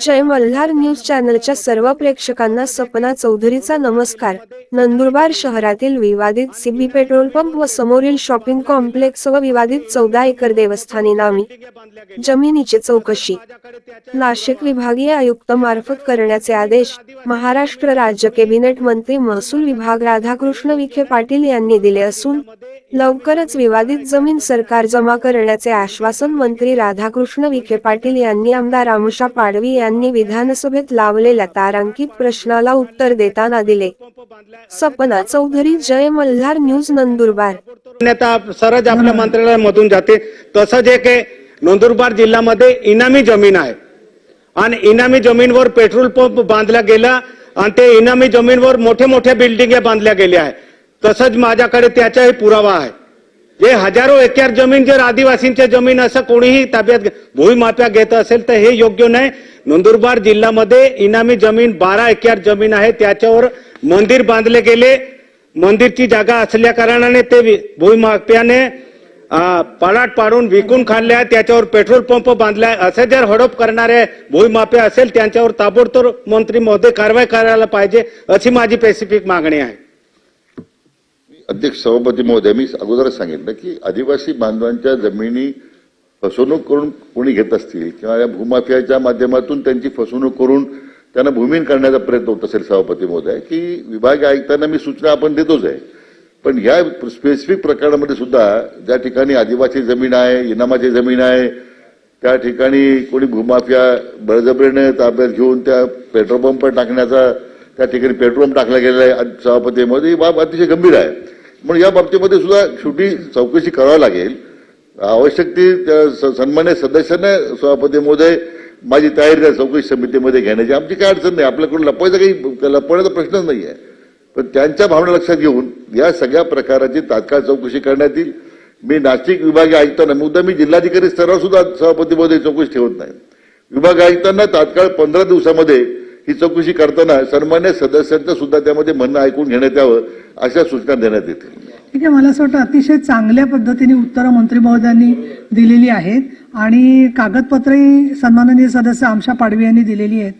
जय Malhar news चॅनलच्या सर्व प्रेक्षकांना सपना चौधरीचा नमस्कार. नंदुरबार शहरातील विवादित सीबी पेट्रोल पंप व समोरील शॉपिंग कॉम्प्लेक्स व विवादित चौदा एकर देवस्थानी नामी. जमिनीची चौकशी. नाशिक विभागीय आयुक्त मार्फत करण्याचे आदेश. महाराष्ट्र राज्य कॅबिनेट मंत्री महसूल विभाग राधाकृष्ण विखे पाटील यांनी दिले असून लवकरच विवादित जमीन सरकार जमा करण्याचे आश्वासन मंत्री राधाकृष्ण विखे पाटील यांनी आमदार आमुषा पाडवी यांनी विधानसभेत लावलेल्या तारांकित प्रश्नाला उत्तर देताना दिले. सपना चौधरी जय मल्हार न्यूज नंदुरबार. सरज आपल्या मंत्रालयामधून जाते. तसं एक काही नंदुरबार जिल्ह्यामध्ये इनामी जमीन आहे. आणि इनामी जमीनवर पेट्रोल पंप बांधला गेला आणि ते इनामी जमीनवर मोठे मोठ्या बिल्डिंग बांधल्या गेल्या आहे तसंच माझ्याकडे त्याचाही पुरावा आहे. जे हजारो एकर जमीन जर आदिवासींच्या जमीन असं कोणीही ताब्यात घे- घेत असेल तर हे योग्य नाही. नंदुरबार जिल्ह्यामध्ये इनामी जमीन बारा एकर जमीन आहे. त्याच्यावर मंदिर बांधले गेले. मंदिरची जागा असल्या कारणाने ते वि- भूमिमाफ्याने पाडाट पाडून विकून खाल्ले आहे. त्याच्यावर पेट्रोल पंप बांधलाय असे जर हडप करणारे भूमिमाफिया असेल त्यांच्यावर ताबडतोब मंत्री महोदय कारवाई करायला पाहिजे अशी माझी स्पेसिफिक मागणी आहे. अध्यक्ष सभापती महोदय मी अगोदरच सांगितलं की आदिवासी बांधवांच्या जमिनी फसवणूक करून कोणी घेत असतील किंवा या भूमाफियाच्या माध्यमातून त्यांची फसवणूक करून त्यांना भूमिहीन करण्याचा प्रयत्न होत असेल सभापती महोदय की विभागीय आयुक्तांना मी सूचना आपण देतोच आहे. पण या स्पेसिफिक प्रकरणामध्ये सुद्धा ज्या ठिकाणी आदिवासी जमीन आहे इनामाची जमीन आहे त्या ठिकाणी कोणी भूमाफिया बळजबरीने ताब्यात घेऊन त्या पेट्रोल पंप टाकण्याचा त्या ठिकाणी पेट्रोल पंप टाकला गेलेला आहे सभापती महोदय ही बाब अतिशय गंभीर आहे. म्हणून या बाबतीमध्ये सुद्धा शेवटी चौकशी करावी लागेल. आवश्यक ती त्या स- सन्मान्य सदस्यांना सभापती महोदय माझी तयारी त्या चौकशी समितीमध्ये घेण्याची. आमची काय अडचण नाही. आपल्याकडून लपवायचा काही लपवण्याचा प्रश्नच नाही आहे. पण त्यांच्या भावना लक्षात घेऊन या सगळ्या प्रकाराची तात्काळ चौकशी करण्यात येईल. मी नाशिक विभागीय आयुक्तांना मुद्दा मी जिल्हाधिकारी स्तरावर सुद्धा सभापती महोदय चौकशी ठेवत नाही. विभाग आयुक्तांना तात्काळ पंधरा दिवसामध्ये ही चौकशी करताना सन्मान्य सदस्यांचं सुद्धा त्यामध्ये म्हणणं ऐकून घेण्यात यावं अशा सूचना देण्यात येतील. ठीक आहे मला असं वाटतं अतिशय चांगल्या पद्धतीने उत्तरं मंत्री महोदयांनी दिलेली आहेत आणि कागदपत्रही सन्माननीय सदस्य आमशा पाडवी यांनी दिलेली आहेत.